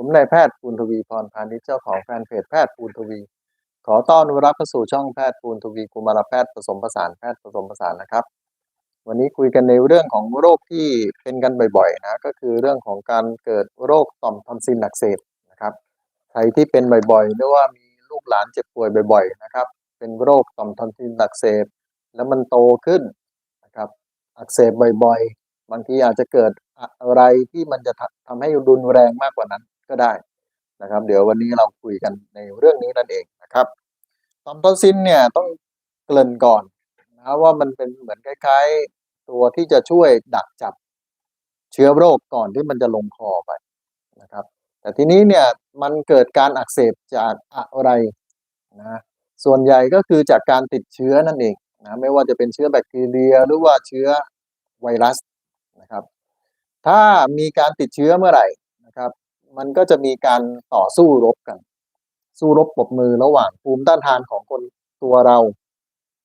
ผมนายแพทย์ปูนทวีพรพาณิชย์เจ้าของแฟนเพจแพทย์ปูนทวี ขอต้อนรับเข้าสู่ช่องแพทย์ปูนทวีกุมารแพทย์ผสมผสานแพทย์ผสมผสานนะครับ วันนี้คุยกันในเรื่องของโรคที่เป็นกันบ่อยๆนะก็คือเรื่องของการเกิดโรคต่อมทอนซิลอักเสบนะครับใครที่เป็นบ่อยๆหรือว่ามีลูกหลานเจ็บป่วยบ่อย ๆ นะครับ เป็นโรคต่อมทอนซิลอักเสบแล้วมันโตขึ้นนะครับอักเสบบ่อยๆ บางทีอาจจะเกิดอะไรที่มันจะทำทำให้รุนแรงมากกว่านั้น ก็ได้นะครับ เดี๋ยววันนี้เราคุยกันในเรื่องนี้นั่นเองนะครับตอมทอนซิลเนี่ยต้องเกริ่นก่อนนะว่ามันเป็นเหมือนคล้ายๆ ตัวที่จะช่วยดักจับเชื้อโรคก่อนที่มันจะลงคอไปนะครับ แต่ทีนี้เนี่ยมันเกิดการอักเสบจากอะไรนะส่วนใหญ่ก็คือจากการติดเชื้อนั่นเองนะไม่ว่าจะเป็นเชื้อแบคทีเรียหรือว่าเชื้อไวรัสนะครับ ถ้ามีการติดเชื้อเมื่อไหร่ มันก็จะมีการต่อสู้รบกัน สู้รบปรบมือระหว่างภูมิต้านทานของคนตัวเรา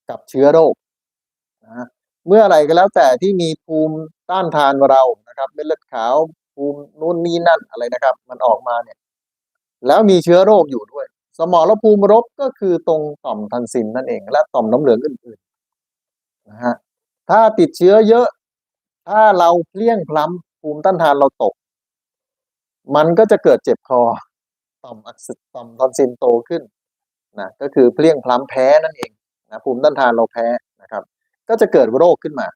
กับเชื้อโรคนะเมื่ออะไรก็แล้วแต่ที่มีภูมิต้านทานเรานะครับเม็ดเลือดขาวภูมินู่นนี่นั่นอะไรนะครับ มันออกมาเนี่ย แล้วมีเชื้อโรคอยู่ด้วย สมรภูมิรบก็คือตรงต่อมทันซินนั่นเอง และต่อมน้ำเหลืองอื่นๆนะฮะถ้าติดเชื้อเยอะ ถ้าเราเพลี้ยงพล้ำภูมิต้านทานเราตก มันก็จะเกิดเจ็บคอต่อมอักเสบต่อมทอนซิลโตขึ้นนะก็คือเพลี้ยงพล้ำแพ้นั่นเองนะภูมิต้านทานเราแพ้นะครับ ก็จะเกิดโรคขึ้นมา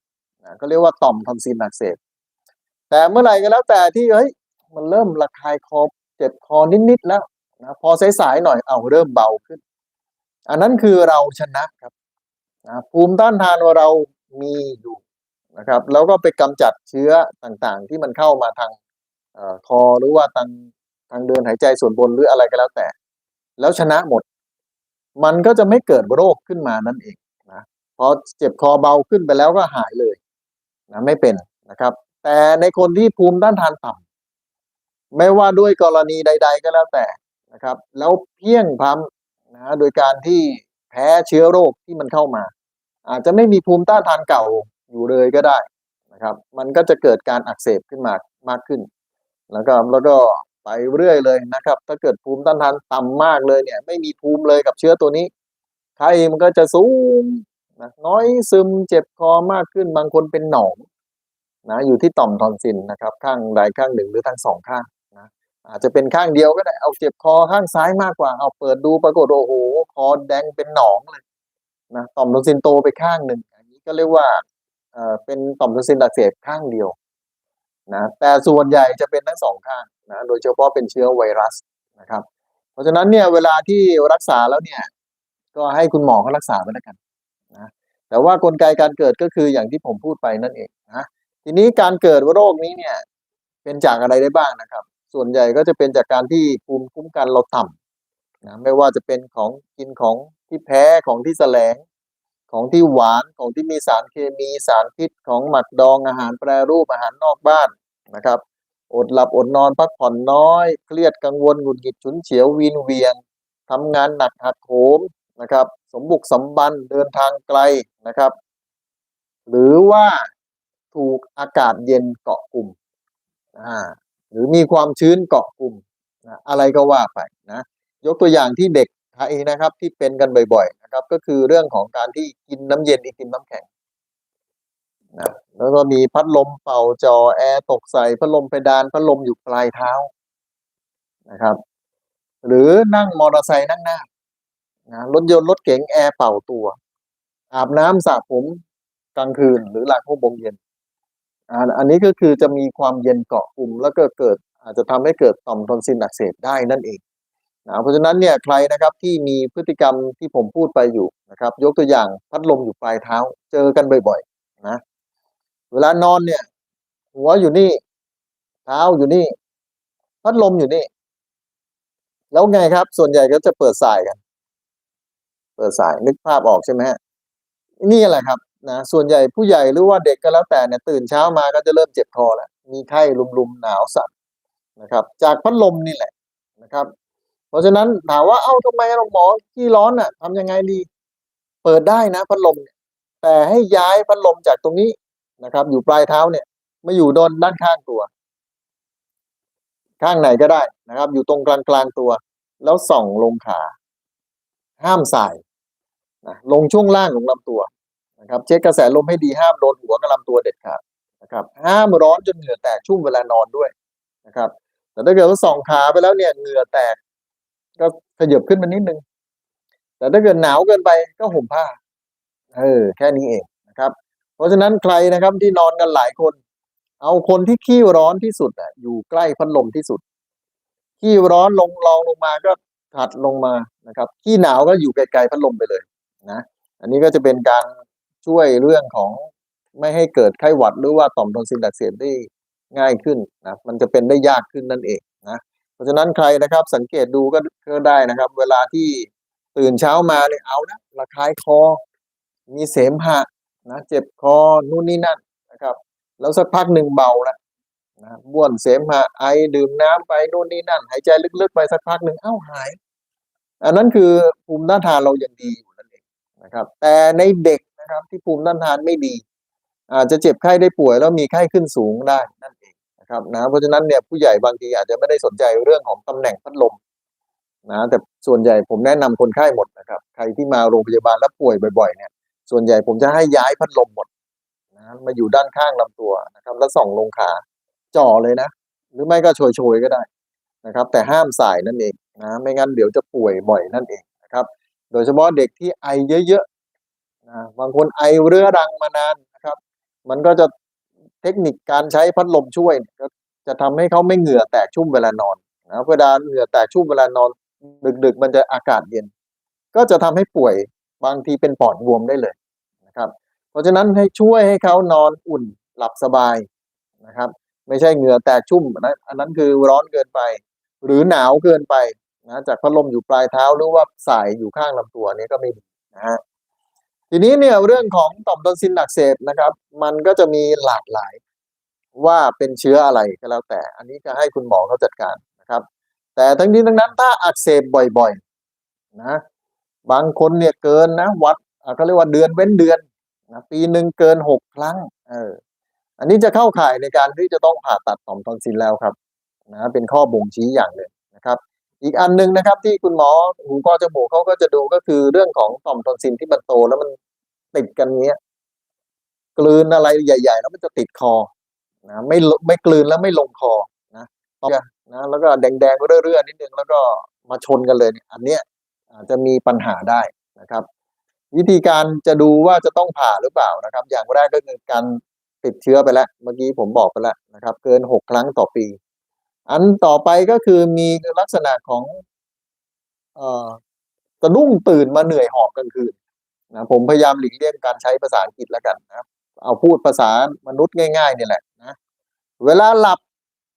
นะก็เรียกว่าต่อมทอนซิลอักเสบแต่เมื่อไหร่ก็แล้วแต่ที่เฮ้ยมันเริ่มระคายคอเจ็บคอนิดๆแล้วนะพอสายๆหน่อยเอาเริ่มเบาขึ้น อันนั้นคือเราชนะครับนะภูมิต้านทานเรามีอยู่นะครับ แล้วก็ไปกำจัดเชื้อต่างๆ ที่มันเข้ามาทาง คอหรือว่าทางทางเดินหายใจส่วนบนหรืออะไรก็แล้วแต่ แล้วชนะหมด มันก็จะไม่เกิดโรคขึ้นมานั่นเองนะพอเจ็บคอเบาขึ้นไปแล้วก็หายเลยนะไม่เป็นนะครับ แต่ในคนที่ภูมิต้านทานต่ำไม่ว่าด้วยกรณีใด ๆ ก็แล้วแต่นะครับ แล้วเพี้ยงพล้ำนะโดยการที่แพ้เชื้อโรคที่มันเข้ามา อาจจะไม่มีภูมิต้านทานเก่าอยู่เลยก็ได้นะครับ มันก็จะเกิดการอักเสบขึ้นมามากขึ้น แล้วก็แล้วก็ไปเรื่อยเลยนะครับ ถ้าเกิดภูมิต้านทานต่ำมากเลยเนี่ย ไม่มีภูมิเลยกับเชื้อตัวนี้ไข้มันก็จะสูงนะน้อยซึมเจ็บคอมากขึ้นบางคนเป็นหนองนะอยู่ที่ต่อมทอนซิลนะครับ ข้างใดข้างหนึ่งหรือทั้งสองข้างนะอาจจะเป็นข้างเดียวก็ได้เอาเจ็บคอข้างซ้ายมากกว่าเอาเปิดดูปรากฏโอ้โหคอแดงเป็นหนองเลยนะต่อมทอนซิลโตไปข้างหนึ่งอันนี้ก็เรียกว่าเออเป็นต่อมทอนซิลอักเสบข้างเดียว นะแต่ส่วนใหญ่จะเป็นทั้งสองข้างนะโดยเฉพาะเป็นเชื้อไวรัสนะครับ เพราะฉะนั้นเนี่ยเวลาที่รักษาแล้วเนี่ยก็ให้คุณหมอเขารักษาไปแล้วกันนะแต่ว่ากลไกการเกิดก็คืออย่างที่ผมพูดไปนั่นเองนะทีนี้การเกิดโรคนี้เนี่ยเป็นจากอะไรได้บ้างนะครับ ส่วนใหญ่ก็จะเป็นจากการที่ภูมิคุ้มกันเราต่ำนะไม่ว่าจะเป็นของกินของที่แพ้ของที่แสลงของที่หวานของที่มีสารเคมีสารพิษของหมักดองอาหารแปรรูปอาหารนอกบ้าน นะครับ อดหลับอดนอนพักผ่อนน้อย เครียดกังวลหงุดหงิดฉุนเฉียววีนเวียงทำงานหนักหักโหมนะครับ สมบุกสมบันเดินทางไกลนะครับ หรือว่าถูกอากาศเย็นเกาะกลุ่มอ่าหรือมีความชื้นเกาะกลุ่มนะอะไรก็ว่าไปนะยกตัวอย่างที่เด็กไทยนะครับที่เป็นกันบ่อย ๆ นะครับ ก็คือเรื่องของการที่กินน้ำเย็นอีกกินน้ำแข็ง นะแล้วก็มีพัดลมเป่าจอแอร์ตกใส่พัดลมเพดานพัดลมอยู่ปลายเท้านะครับ หรือนั่งมอเตอร์ไซค์นั่งหน้านะรถยนต์รถเก๋งแอร์เป่าตัว อาบน้ำสระผมกลางคืน หรือหลังหกโมงเย็นอันนี้ก็คือจะมีความเย็นเกาะกลุ่ม แล้วก็เกิดอาจจะทำให้เกิดต่อมทอนซิลอักเสบได้นั่นเองนะเพราะฉะนั้นเนี่ยใครนะครับที่มีพฤติกรรมที่ผมพูดไปอยู่นะครับ ยกตัวอย่างพัดลมอยู่ปลายเท้า เจอกันบ่อยๆนะ เวลานอนเนี่ย หัวอยู่นี่เท้าอยู่นี่ พัดลมอยู่นี่ แล้วไงครับ ส่วนใหญ่ก็จะเปิดสายกัน เปิดสายนึกภาพออกใช่ไหมฮะนี่แหละครับนะส่วนใหญ่ผู้ใหญ่หรือว่าเด็กก็แล้วแต่เนี่ยตื่นเช้ามาก็จะเริ่มเจ็บคอแล้วมีไข้ลุมๆหนาวสั่นนะครับ จากพัดลมนี่แหละนะครับ เพราะฉะนั้นถามว่าเอ้าทำไมเราหมอที่ร้อนอะทำยังไงดี เปิดได้นะพัดลมแต่ให้ย้ายพัดลมจากตรงนี้ นะครับ อยู่ปลายเท้าเนี่ยมาอยู่โดนด้านข้างตัว ข้างไหนก็ได้นะครับ อยู่ตรงกลางกลางตัว แล้วส่องลงขา ห้ามสายนะลงช่วงล่างของลำตัวนะครับ เช็คกระแสลมให้ดีห้ามโดนหัวกับลำตัวเด็ดขาดนะครับ ห้ามร้อนจนเหงื่อแตกชุ่มเวลานอนด้วยนะครับ แต่ถ้าเกิดว่าส่องขาไปแล้วเนี่ยเหงื่อแตก ก็ขยับขึ้นมานิดนึงแต่ถ้าเกิดหนาวเกินไปก็ห่มผ้า เออ แค่นี้เอง เพราะฉะนั้นใครนะครับที่นอนกันหลายคน เอาคนที่ขี้ร้อนที่สุดอะอยู่ใกล้พัดลมที่สุด ขี้ร้อนลงรองลงมาก็ถัดลงมานะครับขี้หนาวก็อยู่ไกลๆพัดลมไปเลยนะอันนี้ก็จะเป็นการช่วยเรื่องของไม่ให้เกิดไข้หวัดหรือว่าต่อมทอนซิลอักเสบได้ง่ายขึ้นนะมันจะเป็นได้ยากขึ้นนั่นเองนะเพราะฉะนั้นใครนะครับสังเกตดูก็ก็ได้นะครับ เวลาที่ตื่นเช้ามาเนี่ยเอานะระคายคอ มีเสมหะ นะเจ็บคอนู่นนี่นั่นนะครับ แล้วสักพักหนึ่งเบาแล้วนะบ้วนเสมหะไอดื่มน้ำไปนู่นนี่นั่น หายใจลึกๆไปสักพักหนึ่งเอ้าหาย อันนั้นคือภูมิต้านทานเรายังดีอยู่นั่นเองนะครับ แต่ในเด็กนะครับที่ภูมิต้านทานไม่ดี อาจจะเจ็บไข้ได้ป่วยแล้วมีไข้ขึ้นสูงได้นั่นเองนะครับนะเพราะฉะนั้นเนี่ยผู้ใหญ่บางทีอาจจะไม่ได้สนใจเรื่องของตำแหน่งพัดลมนะแต่ส่วนใหญ่ผมแนะนำคนไข้หมดนะครับ ใครที่มาโรงพยาบาลแล้วป่วยบ่อยๆเนี่ย ส่วนใหญ่ผมจะให้ย้ายพัดลมหมดนะมาอยู่ด้านข้างลำตัวนะครับ แล้วส่องลงขาจ่อเลยนะ หรือไม่ก็โชยๆก็ได้นะครับ แต่ห้ามสายนั่นเองนะไม่งั้นเดี๋ยวจะป่วยบ่อยนั่นเองนะครับ โดยเฉพาะเด็กที่ไอเยอะๆนะบางคนไอเรื้อรังมานานนะครับ มันก็จะเทคนิคการใช้พัดลมช่วยก็จะทำให้เขาไม่เหงื่อแตกชุ่มเวลานอนนะเวลาเหงื่อแตกชุ่มเวลานอน ดึกๆ มันจะอากาศเย็น ก็จะทำให้ป่วย บางทีเป็นปอดบวมได้เลยนะครับ เพราะฉะนั้นให้ช่วยให้เขานอนอุ่นหลับสบายนะครับ ไม่ใช่เหงื่อแตกชุ่มนนั้นอันนั้นคือร้อนเกินไป หรือหนาวเกินไปนะจากพัดลมอยู่ปลายเท้าหรือว่าสายอยู่ข้างลำตัวนี้ก็ไม่ดีนะฮะทีนี้เนี่ยเรื่องของต่อมทอนซิลอักเสบนะครับ มันก็จะมีหลากหลายว่าเป็นเชื้ออะไรก็แล้วแต่ อันนี้ก็ให้คุณหมอเขาจัดการนะครับ แต่ทั้งนี้ทั้งนั้นถ้าอักเสบบ่อยๆนะ บางคนเนี่ยเกินนะวัดเขาเรียกว่าเดือนเว้นเดือนนะปีหนึ่งเกินหกครั้งเอออันนี้จะเข้าข่ายในการที่จะต้องผ่าตัดต่อมทอนซิลแล้วครับนะเป็นข้อบ่งชี้อย่างหนึ่งนะครับ อีกอันหนึ่งนะครับ ที่คุณหมอหูคอจมูกเขาก็จะดูก็คือเรื่องของต่อมทอนซิลที่มันโตแล้วมันติดกันเงี้ยกลืนอะไรใหญ่ ๆ แล้วมันจะติดคอนะไม่ลไม่กลืนแล้วไม่ลงคอนะนะแล้วก็แดงๆเรื่อยๆนิดนึงแล้วก็มาชนกันเลยเนี่ยอันเนี้ย อาจจะมีปัญหาได้นะครับ วิธีการจะดูว่าจะต้องผ่าหรือเปล่านะครับ อย่างแรกก็คือการติดเชื้อไปแล้ว เมื่อกี้ผมบอกไปแล้วนะครับ เกินหกครั้งต่อปี อันต่อไปก็คือมีลักษณะของเอ่อสะดุ้งตื่นมาเหนื่อยหอบกลางคืนนะผมพยายามหลีกเลี่ยงการใช้ภาษาอังกฤษแล้วกันนะเอาพูดภาษามนุษย์ง่ายๆนี่แหละนะเวลาหลับ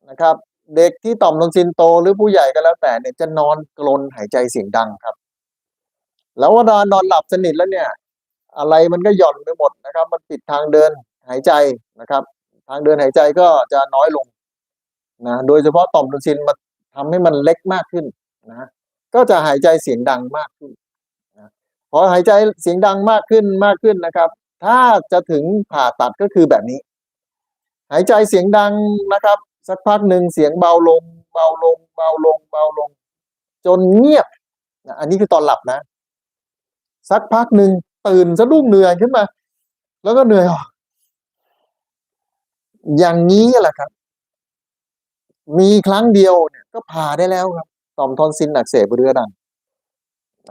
นะครับ เด็กที่ต่อมทอนซิลโตหรือผู้ใหญ่ก็แล้วแต่เนี่ยจะนอนกรนหายใจเสียงดังครับ แล้วเวลานอนหลับสนิทแล้วเนี่ย อะไรมันก็หย่อนไปหมดนะครับ มันปิดทางเดินหายใจนะครับ ทางเดินหายใจก็จะน้อยลงนะโดยเฉพาะต่อมทอนซิลมันทำให้มันเล็กมากขึ้นนะก็จะหายใจเสียงดังมากขึ้นนะพอหายใจเสียงดังมากขึ้นมากขึ้นนะครับ ถ้าจะถึงผ่าตัดก็คือแบบนี้ หายใจเสียงดังนะครับ สักพักหนึ่งเสียงเบาลง เบาลง เบาลง เบาลง จนเงียบนะอันนี้คือตอนหลับนะ สักพักหนึ่งตื่นสะดุ้งเหนื่อยขึ้นมา แล้วก็เหนื่อยออกอย่างนี้แหละครับ มีครั้งเดียวเนี่ย ก็ผ่าได้แล้วครับ ต่อมทอนซิลอักเสบเรื้อรัง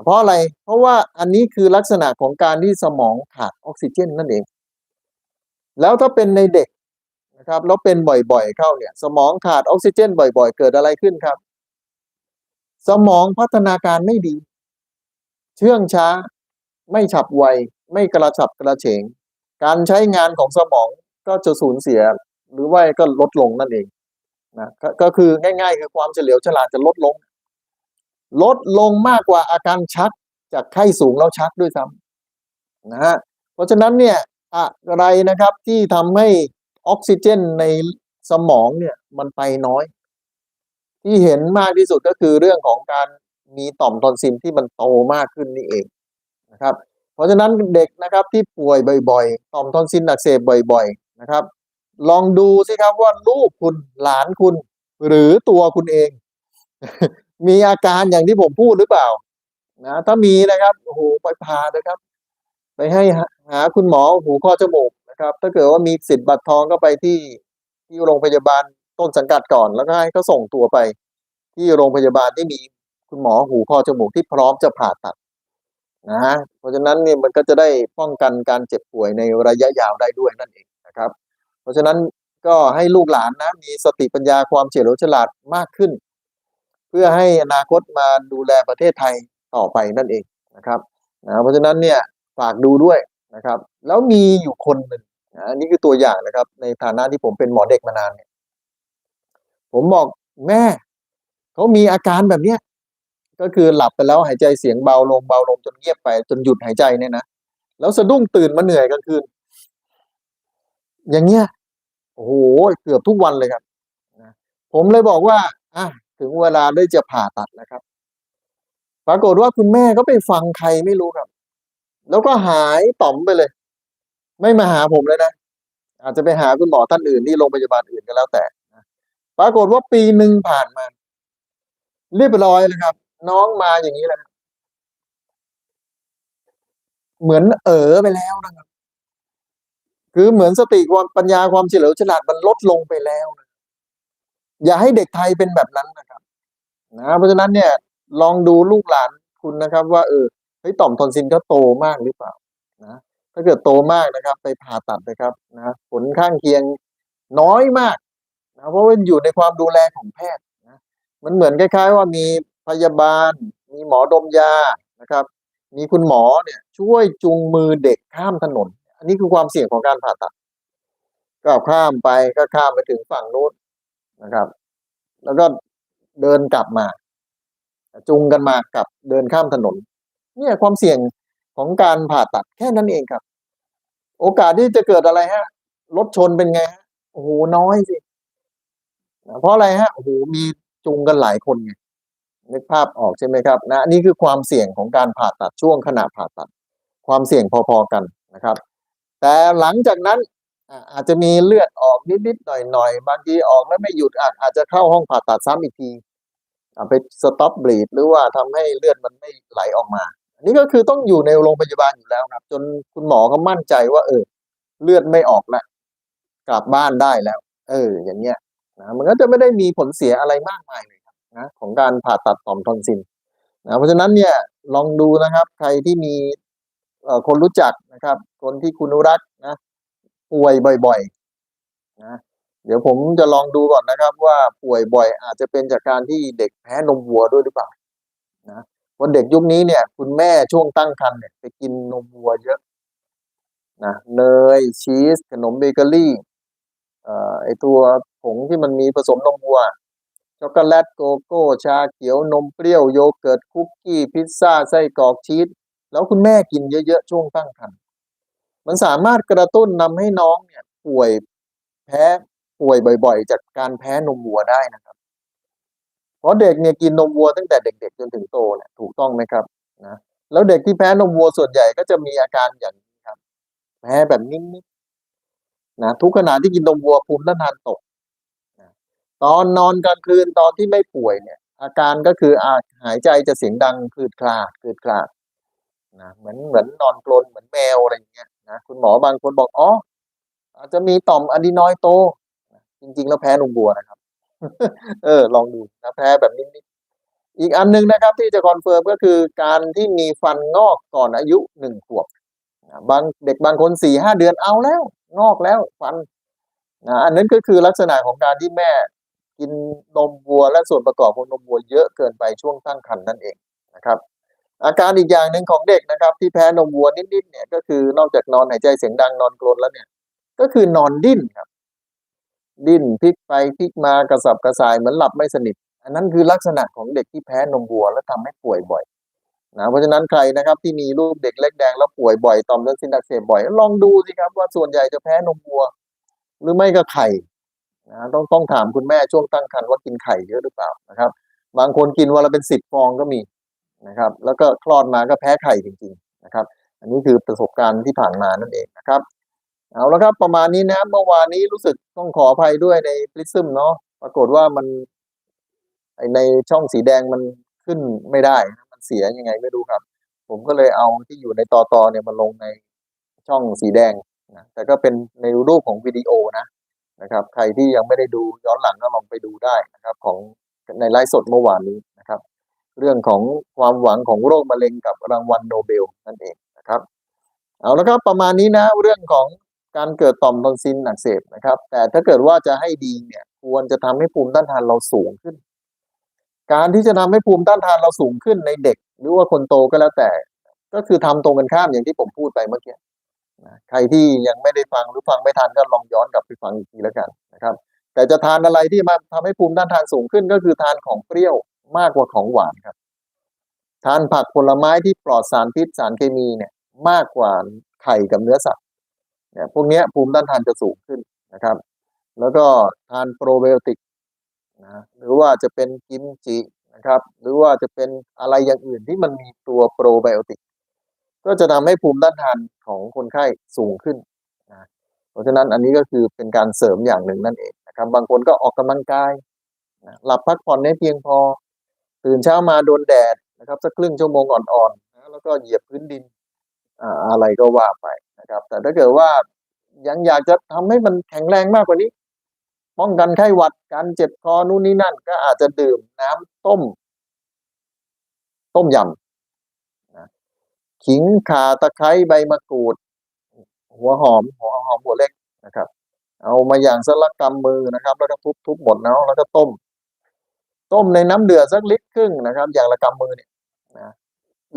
เพราะอะไร เพราะว่าอันนี้คือลักษณะของการที่สมองขาดออกซิเจนนั่นเอง แล้วถ้าเป็นในเด็กนะครับ แล้วเป็นบ่อยๆเข้าเนี่ย สมองขาดออกซิเจน บ่อย ๆ เกิดอะไรขึ้นครับ สมองพัฒนาการไม่ดี เชื่องช้า ไม่ฉับไว ไม่กระฉับกระเฉง การใช้งานของสมองก็จะสูญเสียหรือว่าก็ลดลงนั่นเองนะก็ก็คือง่าย ๆ คือความเฉลียวฉลาดจะลดลง ลดลงมากกว่าอาการชักจากไข้สูงแล้วชักด้วยซ้ำนะฮะเพราะฉะนั้นเนี่ยอะไรนะครับที่ทำให้ออกซิเจนในสมองเนี่ยมันไปน้อย ที่เห็นมากที่สุดก็คือเรื่องของการมีต่อมทอนซิลที่มันโตมากขึ้นนี่เอง นะครับ เพราะฉะนั้นเด็กนะครับที่ป่วยบ่อยๆ ต่อมทอนซิลอักเสบบ่อย ๆนะครับ ลองดูสิครับว่าลูกคุณหลานคุณ หรือตัวคุณเอง มีอาการอย่างที่ผมพูดหรือเปล่านะถ้ามีนะครับโอ้โหไปพานะครับ ไปให้หาคุณหมอหูคอจมูกนะครับ ถ้าเกิดว่ามีสิทธิ์บัตรทองก็ไปที่ที่โรงพยาบาลต้นสังกัดก่อนแล้วก็ให้เขาส่งตัวไป ที่โรงพยาบาลที่มีคุณหมอหูคอจมูกที่พร้อมจะผ่าตัด นะฮะเพราะฉะนั้นเนี่ยมันก็จะได้ป้องกันการเจ็บป่วยในระยะยาวได้ด้วยนั่นเองนะครับ เพราะฉะนั้นก็ให้ลูกหลานนะมีสติปัญญาความเฉลียวฉลาดมากขึ้น เพื่อให้อนาคตมาดูแลประเทศไทยต่อไปนั่นเองนะครับนะเพราะฉะนั้นเนี่ยฝากดูด้วยนะครับ แล้วมีอยู่คนหนึ่งนะอันนี้คือตัวอย่างนะครับ ในฐานะที่ผมเป็นหมอเด็กมานานเนี่ยผมบอกแม่เขามีอาการแบบเนี้ย ก็คือหลับไปแล้วหายใจเสียงเบาลงเบาลงจนเงียบไป จนหยุดหายใจเนี่ยนะแล้วสะดุ้งตื่นมาเหนื่อยกลางคืน อย่างเงี้ยโอ้โหเกือบทุกวันเลยครับนะผมเลยบอกว่าอะถึงเวลาได้จะผ่าตัดนะครับ ปรากฏว่าคุณแม่ก็ไปฟังใครไม่รู้ครับ แล้วก็หายต่อมไปเลย ไม่มาหาผมเลยนะอาจจะไปหาคุณหมอท่านอื่นที่โรงพยาบาลอื่นก็แล้วแต่ปรากฏว่าปีหนึ่งผ่านมาเรียบร้อยเลยครับ น้องมาอย่างนี้แหละ เหมือนเออไปแล้วนะครับ คือเหมือนสติความปัญญาความเฉลียวฉลาดมันลดลงไปแล้วนะอย่าให้เด็กไทยเป็นแบบนั้นนะครับนะเพราะฉะนั้นเนี่ย ลองดูลูกหลานคุณนะครับ ว่าเออเฮ้ยต่อมทอนซิลเขาโตมากหรือเปล่านะถ้าเกิดโตมากนะครับ ไปผ่าตัดนะครับนะผลข้างเคียงน้อยมากนะเพราะว่าอยู่ในความดูแลของแพทย์นะมันเหมือนคล้าย ๆ ว่ามี พยาบาล มีหมอดมยานะครับ มีคุณหมอเนี่ยช่วยจูงมือเด็กข้ามถนน อันนี้คือความเสี่ยงของการผ่าตัด ก็ข้ามไปก็ข้ามไปถึงฝั่งนู้นนะครับ แล้วก็เดินกลับมาจูงกันมากลับเดินข้ามถนน เนี่ยความเสี่ยงของการผ่าตัดแค่นั้นเองครับ โอกาสที่จะเกิดอะไรฮะรถชนเป็นไงฮะโอ้โหน้อยสิเพราะอะไรฮะโอ้โหมีจูงกันหลายคนไง นึกภาพออกใช่ไหมครับนะนี่คือความเสี่ยงของการผ่าตัดช่วงขณะผ่าตัด ความเสี่ยงพอๆกันนะครับ แต่หลังจากนั้นอาจจะมีเลือดออกนิดๆหน่อยๆบางทีออกแล้วไม่หยุดอาจอาจจะเข้าห้องผ่าตัดซ้ำอีกทีไปสต็อปบลีดหรือว่าทำให้เลือดมันไม่ไหลออกมาอันนี้ก็คือต้องอยู่ในโรงพยาบาลอยู่แล้วครับ จนคุณหมอเขามั่นใจว่า เออ เลือดไม่ออกแล้วกลับบ้านได้แล้ว เออ อย่างเงี้ยนะมันก็จะไม่ได้มีผลเสียอะไรมากมายเลย นะของการผ่าตัดต่อมทอนซิลนะเพราะฉะนั้นเนี่ยลองดูนะครับ ใครที่มีคนรู้จักนะครับ คนที่คุณรักนะป่วยบ่อยๆนะเดี๋ยวผมจะลองดูก่อนนะครับ ว่าป่วยบ่อย อาจจะเป็นจากการที่เด็กแพ้นมวัวด้วยหรือเปล่านะเพราเด็กยุคนี้เนี่ย คุณแม่ช่วงตั้งครรภ์เนี่ยไปกินนมวัวเยอะนะเนยชีสขนมเบเกอรี่เอ่อไอตัวผงที่มันมีผสมนมวัว ช็อกโกแลตโกโก้ชาเขียวนมเปรี้ยวโยเกิร์ตคุกกี้พิซซ่าไส้กรอกชีสแล้วคุณแม่กินเยอะๆช่วงตั้งครรภ์มันสามารถกระตุ้นนำให้น้องเนี่ยป่วยแพ้ป่วยบ่อย ๆ จากการแพ้นมวัวได้นะครับ เพราะเด็กเนี่ยกินนมวัวตั้งแต่เด็ก ๆ จนถึงโตเนี่ยถูกต้องไหมครับนะแล้วเด็กที่แพ้นมวัวส่วนใหญ่ก็จะมีอาการอย่างนี้ครับ แพ้แบบนิ่มๆนะทุกขณะที่กินนมวัวภูมิต้านทานตก ตอนนอนกลางคืนตอนที่ไม่ป่วยเนี่ย อาการก็คืออาหายใจจะเสียงดังคืดคลาดคืดคลาดนะเหมือนเหมือนนอนกรนเหมือนแมวอะไรอย่างเงี้ยนะคุณหมอบางคนบอกอ๋ออาจจะมีต่อมอะดีนอยด์โต จริง ๆ แล้วแพ้นมวัวนะครับ เออ ลองดูนะแพ้แบบนิดๆอีกอันหนึงนะครับ ที่จะคอนเฟิร์มก็คือการที่มีฟันงอกก่อนอายุหนึ่งขวบนะบางเด็กบางคนสี่ห้าเดือนเอาแล้ว งอกแล้วฟันนะอันนั้นก็คือลักษณะของการที่แม่ กินนมวัวและส่วนประกอบของนมวัวเยอะเกินไปช่วงตั้งครรภ์นั่นเองนะครับ อาการอีกอย่างหนึ่งของเด็กนะครับ ที่แพ้นมวัวนิดๆเนี่ยก็คือนอกจากนอนหายใจเสียงดังนอนกรนแล้วเนี่ย ก็คือนอนดิ้นครับ ดิ้นพลิกไปพลิกมากระสับกระส่ายเหมือนหลับไม่สนิท อันนั้นคือลักษณะของเด็กที่แพ้นมวัวและทำให้ป่วยบ่อยนะเพราะฉะนั้นใครนะครับที่มีลูกเด็กเล็กแดงแล้วป่วยบ่อยต่อมเลือดซินอักเสบบ่อย ลองดูสิครับว่าส่วนใหญ่จะแพ้นมวัว หรือไม่ก็ไข่ นะต้องต้องถามคุณแม่ช่วงตั้งครรภ์ว่ากินไข่เยอะหรือเปล่านะครับ บางคนกินวันละเป็นสิบฟองก็มีนะครับ แล้วก็คลอดมาก็แพ้ไข่จริง ๆนะครับ อันนี้คือประสบการณ์ที่ผ่านมานั่นเองนะครับเอาละครับประมาณนี้นะเมื่อวานนี้รู้สึกต้องขออภัยด้วยในพลิซึมเนาะปรากฏว่ามันในช่องสีแดงมันขึ้นไม่ได้ มันเสียยังไงไม่รู้ครับ ผมก็เลยเอาที่อยู่ในต่อตอเนี่ยมาลงในช่องสีแดงนะแต่ก็เป็นในรูปของวิดีโอนะ นะครับ ใครที่ยังไม่ได้ดูย้อนหลังก็ลองไปดูได้นะครับ ของในไลฟ์สดเมื่อวานนี้นะครับ เรื่องของความหวังของโรคมะเร็งกับรางวัลโนเบลนั่นเองนะครับ เอาละครับประมาณนี้นะเรื่องของการเกิดต่อมทอนซิลอักเสบนะครับ แต่ถ้าเกิดว่าจะให้ดีเนี่ยควรจะทำให้ภูมิต้านทานเราสูงขึ้น การที่จะทำให้ภูมิต้านทานเราสูงขึ้นในเด็ก หรือว่าคนโตก็แล้วแต่ ก็คือทำตรงกันข้ามอย่างที่ผมพูดไปเมื่อกี้ ใครที่ยังไม่ได้ฟังหรือฟังไม่ทันก็ลองย้อนกลับไปฟังอีกทีแล้วกันนะครับ แต่จะทานอะไรที่มาทำให้ภูมิต้านทานสูงขึ้นก็คือทานของเปรี้ยวมากกว่าของหวานครับ ทานผักผลไม้ที่ปลอดสารพิษสารเคมีเนี่ยมากกว่าไข่กับเนื้อสัตว์เนี่ยพวกนี้ภูมิต้านทานจะสูงขึ้นนะครับ แล้วก็ทานโปรไบโอติกนะหรือว่าจะเป็นกิมจินะครับ หรือว่าจะเป็นอะไรอย่างอื่นที่มันมีตัวโปรไบโอติก ก็จะทำให้ภูมิต้านทานของคนไข้สูงขึ้นนะเพราะฉะนั้นอันนี้ก็คือเป็นการเสริมอย่างหนึ่งนั่นเองนะครับ บางคนก็ออกกำลังกายนะหลับพักผ่อนให้เพียงพอ ตื่นเช้ามาโดนแดดนะครับสักครึ่งชั่วโมงอ่อนๆนะแล้วก็เหยียบพื้นดินอะไรก็ว่าไปนะครับ แต่ถ้าเกิดว่ายังอยากจะทำให้มันแข็งแรงมากกว่านี้ ป้องกันไข้หวัดการเจ็บคอนู่นนี่นั่น ก็อาจจะดื่มน้ำต้ม ต้มยำ ขิงข่าตะไคร้ใบมะกรูด หัวหอม หัวหอมหัวเล็กนะครับ เอามาอย่างสลักกำมือนะครับ แล้วก็ทุบทุบหมดเนาะแล้วก็ต้ม ต้มในน้ำเดือดสักลิตรครึ่งนะครับ อย่างละกำมือเนี่ยนะ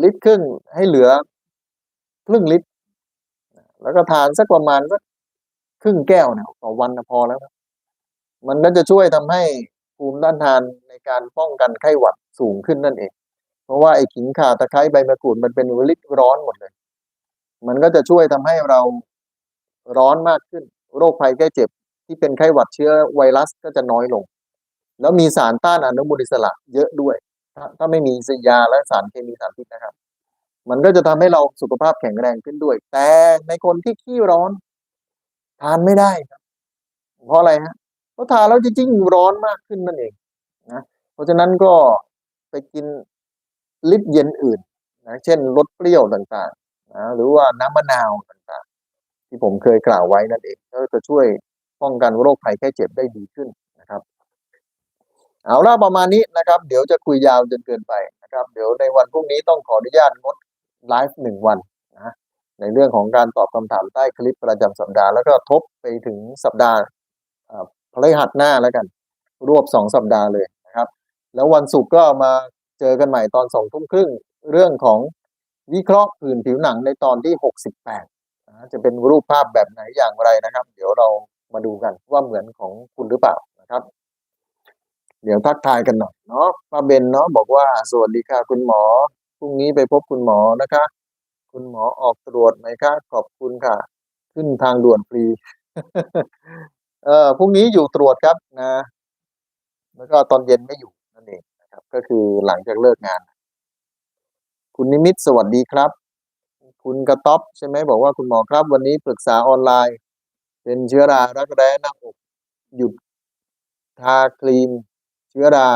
ลิตรครึ่งให้เหลือครึ่งลิตร แล้วก็ทานสักประมาณสักครึ่งแก้วเนี่ยต่อวันนะพอแล้วครับมันก็จะช่วยทำให้ภูมิต้านทานในการป้องกันไข้หวัดสูงขึ้นนั่นเอง เพราะว่าไอ้ขิงข่าตะไคร้ใบมะกรูดมันเป็นลิตร้อนหมดเลย มันก็จะช่วยทำให้เราร้อนมากขึ้น โรคภัยแก้เจ็บ ที่เป็นไข้หวัดเชื้อไวรัสก็จะน้อยลง แล้วมีสารต้านอนุมูลอิสระเยอะด้วย ถ้าถ้าไม่มีสยาและสารเคมีสารพิษนะครับ มันก็จะทำให้เราสุขภาพแข็งแรงขึ้นด้วย แต่ในคนที่ขี้ร้อนทานไม่ได้ครับ เพราะอะไรฮะเพราะทานแล้วจะยิ่งร้อนมากขึ้นนั่นเองนะเพราะฉะนั้นก็ไปกิน ลิตรเย็นอื่นนะเช่นรสเปรี้ยวต่างๆนะหรือว่าน้ำมะนาวต่างๆ ที่ผมเคยกล่าวไว้นั่นเองก็จะช่วยป้องกันโรคภัยแค่เจ็บได้ดีขึ้นนะครับ เอาล่ะประมาณนี้นะครับ เดี๋ยวจะคุยยาวจนเกินไปนะครับ เดี๋ยวในวันพรุ่งนี้ต้องขออนุญาตงดไลฟ์หนึ่งวันนะในเรื่องของการตอบคำถามใต้คลิปประจำสัปดาห์แล้วก็ทบไปถึงสัปดาห์พฤหัสหน้าแล้วกัน รวบสองสัปดาห์เลยนะครับ แล้ววันศุกร์ก็มา จอกันใหม่ตอนสองทุ่มครึ่งเรื่องของวิเคราะห์ผื่นผิวหนังในตอนที่หกสิบแปดจะเป็นรูปภาพแบบไหนอย่างไรนะครับ เดี๋ยวเรามาดูกันว่าเหมือนของคุณหรือเปล่านะครับ เดี๋ยวทักทายกันหน่อยเนาะป้าเบนเนาะบอกว่าสวัสดีค่ะคุณหมอพรุ่งนี้ไปพบคุณหมอนะคะ คุณหมอออกตรวจไหมคะขอบคุณค่ะ ขึ้นทางด่วนฟรีเออพรุ่งนี้อยู่ตรวจครับนะ แล้วก็ตอนเย็นไม่อยู่ ก็คือหลังจากเลิกงาน คุณนิมิตสวัสดีครับ คุณกระต๊อบใช่ไหมบอกว่าคุณหมอครับ วันนี้ปรึกษาออนไลน์ เป็นเชื้อรารักแร้หน้าอกหยุดทาครีม เชื้อรา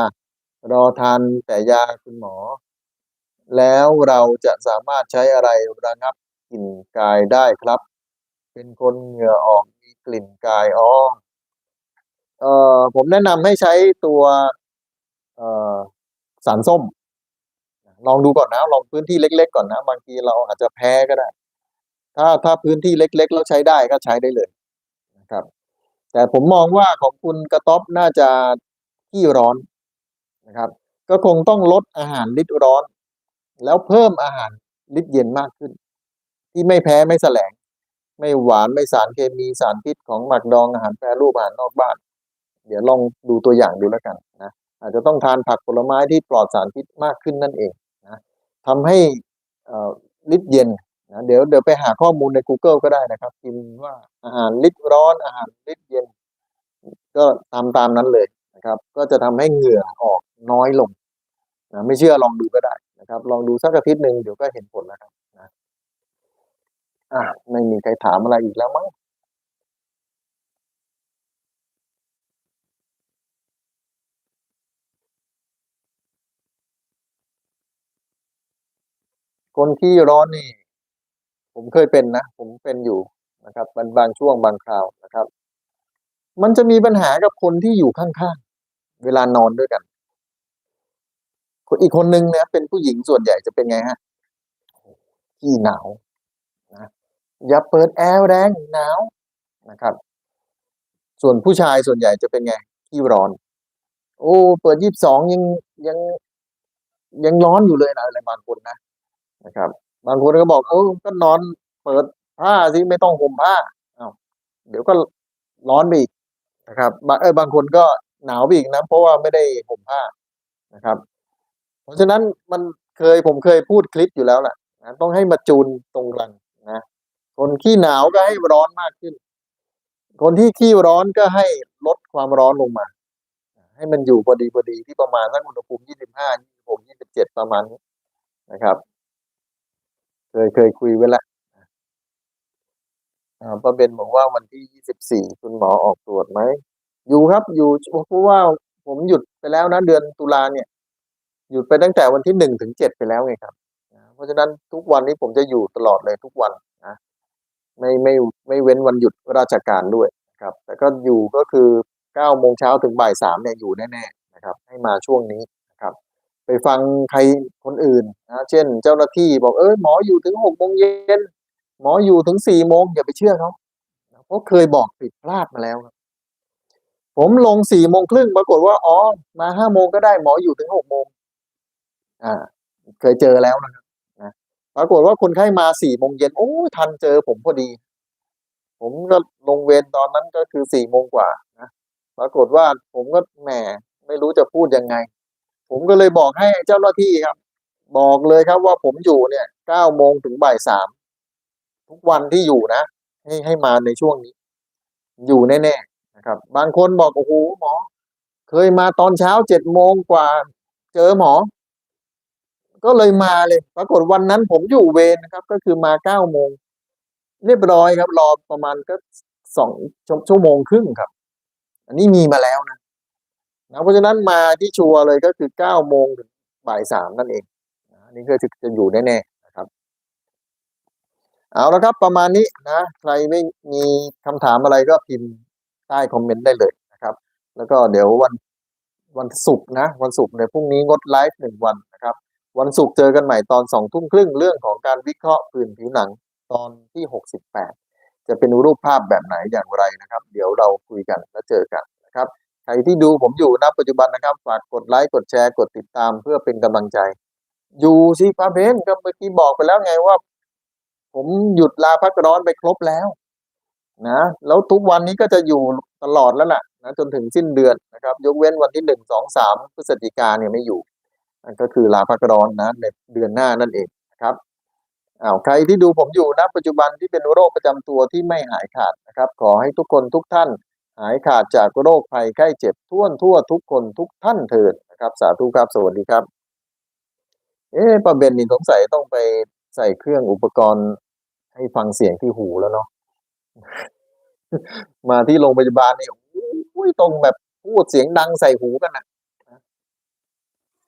รอทานแต่ยาคุณหมอ แล้วเราจะสามารถใช้อะไรระงับกลิ่นกายได้ครับ เป็นคนเหงื่อออกมีกลิ่นกายอ๋อเอ่อผมแนะนำให้ใช้ตัวเอ่อ สารส้ม ลองดูก่อนนะลองพื้นที่เล็ก ๆ ก่อนนะบางทีเราอาจจะแพ้ก็ได้ ถ้าถ้าพื้นที่เล็ก ๆ แล้วใช้ได้ก็ใช้ได้เลยนะครับ แต่ผมมองว่าของคุณกระต๊อบน่าจะขี้ร้อนนะครับ ก็คงต้องลดอาหารลิตรร้อน แล้วเพิ่มอาหารลิตรเย็นมากขึ้น ที่ไม่แพ้ไม่แสลง ไม่หวานไม่สารเคมีสารพิษของหมักดองอาหารแปรรูปอาหารนอกบ้าน เดี๋ยวลองดูตัวอย่างดูแล้วกันนะ อาจจะต้องทานผักผลไม้ที่ปลอดสารพิษมากขึ้นนั่นเองนะทำให้ลิตเย็นนะเดี๋ยวเดี๋ยวไปหาข้อมูลใน Google ก็ได้นะครับพิมพ์ว่าอาหารลิตร้อนอาหารลิตเย็น ก็ตามตามนั้นเลยนะครับ ก็จะทำให้เหงื่อออกน้อยลงนะไม่เชื่อลองดูก็ได้นะครับ ลองดูสักอาทิตย์หนึ่งเดี๋ยวก็เห็นผลแล้วครับนะอ่าไม่มีใครถามอะไรอีกแล้วมั้ง คนที่ร้อนนี่ ผมเคยเป็นนะ ผมเป็นอยู่นะครับบางบางช่วงบางคราวนะครับ มันจะมีปัญหากับคนที่อยู่ข้างๆ เวลานอนด้วยกันคนอีกคนนึงเนี่ยเป็นผู้หญิงส่วนใหญ่จะเป็นไงฮะขี้หนาวนะอย่าเปิดแอร์แรงหนาวนะครับ ส่วนผู้ชายส่วนใหญ่จะเป็นไงขี้ร้อน โอ้ เปิดยี่สิบสองยังยังยังร้อนอยู่เลยนะอะไรบางคนนะ นะครับ บางคนก็บอกเออก็นอนเปิดผ้าสิไม่ต้องห่มผ้าอ้าวเดี๋ยวก็ร้อนไปอีกนะครับบางเออบางคนก็หนาวไปอีกนะเพราะว่าไม่ได้ห่มผ้านะครับ เพราะฉะนั้นมันเคยผมเคยพูดคลิปอยู่แล้วแหละนะต้องให้มาจูนตรงกลางนะคนขี้หนาวก็ให้ร้อนมากขึ้น คนที่ขี้ร้อนก็ให้ลดความร้อนลงมา ให้มันอยู่พอดีพอดีที่ประมาณสักอุณหภูมิ 25 26 27 ประมาณนี้นะครับ เคยเคยคุยไว้แล้วอ่าประเด็นบอกว่าวันที่24คุณหมอออกตรวจไหม อยู่ครับ อยู่เพราะว่าผมหยุดไปแล้วนะเดือนตุลาเนี่ย หยุดไปตั้งแต่วันที่1ถึง7ไปแล้วไงครับนะเพราะฉะนั้นทุกวันนี้ผมจะอยู่ตลอดเลยทุกวันนะไม่ไม่ไม่เว้นวันหยุดราชการด้วยครับ แต่ก็อยู่ก็คือเก้าโมงเช้าถึงบ่ายสามเนี่ยอยู่แน่ๆนะครับ ให้มาช่วงนี้ ไปฟังใครคนอื่นนะเช่น เจ้าหน้าที่บอกเออหมออยู่ถึงหกโมงเย็นหมออยู่ถึงสี่โมงอย่าไปเชื่อเขาเพราะเคยบอกผิดพลาดมาแล้วผมลงสี่โมงครึ่งปรากฏว่าอ๋อมาห้าโมงก็ได้หมออยู่ถึงหกโมงอ่า เคยเจอแล้วนะครับปรากฏว่าคนไข้มาสี่โมงเย็นโอ้ยทันเจอผมพอดี ผมก็ลงเวรตอนนั้นก็คือสี่โมงกว่านะปรากฏว่าผมก็แหมไม่รู้จะพูดยังไง ผมก็เลยบอกให้เจ้าหน้าที่ครับ บอกเลยครับว่าผมอยู่เนี่ยเก้าโมงถึงบ่ายสามทุกวันที่อยู่นะ ให้ให้มาในช่วงนี้ อยู่แน่ๆนะครับ บางคนบอกโอ้โหหมอ เคยมาตอนเช้าเจ็ดโมงกว่า เจอหมอ ก็เลยมาเลย ปรากฏวันนั้นผมอยู่เวรนะครับ ก็คือมาเก้าโมงเรียบร้อยครับ รอประมาณก็สองชั่วโมงครึ่งครับ อันนี้มีมาแล้วนะ นะเพราะฉะนั้นมาที่ชัวร์เลยก็คือเก้าโมงถึงบ่ายสามนั่นเองนะอันนี้ก็จะจะอยู่แน่ๆนะครับ เอาละครับประมาณนี้นะ ใครไม่มีคำถามอะไรก็พิมพ์ใต้คอมเมนต์ได้เลยนะครับ แล้วก็เดี๋ยววันวันศุกร์นะ วันศุกร์ในพรุ่งนี้งดไลฟ์หนึ่งวันนะครับ วันศุกร์เจอกันใหม่ตอนสองทุ่มครึ่งเรื่องของการวิเคราะห์พื้นผิวหนังตอนที่หกสิบแปดจะเป็นรูปภาพแบบไหนอย่างไรนะครับ เดี๋ยวเราคุยกันแล้วเจอกันนะครับ รที่ดูผมอยู่ณปัจจุบันนะครับ ฝากกดไลค์กดแชร์กดติดตามเพื่อเป็นกำลังใจ อยู่สิป้าเพนก็เมื่อกี้บอกไปแล้วไงว่า ผมหยุดลาพักร้อนไปครบแล้ว นะแล้วทุกวันนี้ก็จะอยู่ตลอดแล้วแหละนะจนถึงสิ้นเดือนนะครับ ยกเว้นวันที่หนึ่งสองสามพฤศจิกาเนี่ยไม่อยู่นั่นก็คือลาพักร้อนนะในเดือนหน้านั่นเองนะครับอ้าวใครที่ดูผมอยู่ณปัจจุบันที่เป็นโรคประจำตัวที่ไม่หายขาดนะครับ ขอให้ทุกคนทุกท่าน หายขาดจากโรคภัยไข้เจ็บทั่วทั่วทุกคนทุกท่านเถิดนะครับ สาธุครับ สวัสดีครับ เอ๊ะประเบนนี่สงสัยต้องไปใส่เครื่องอุปกรณ์ให้ฟังเสียงที่หูแล้วเนาะมาที่โรงพยาบาลเนี่ยโอ้ยตรงแบบพูดเสียงดังใส่หูกันนะ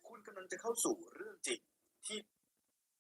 คุณกำลังจะเข้าสู่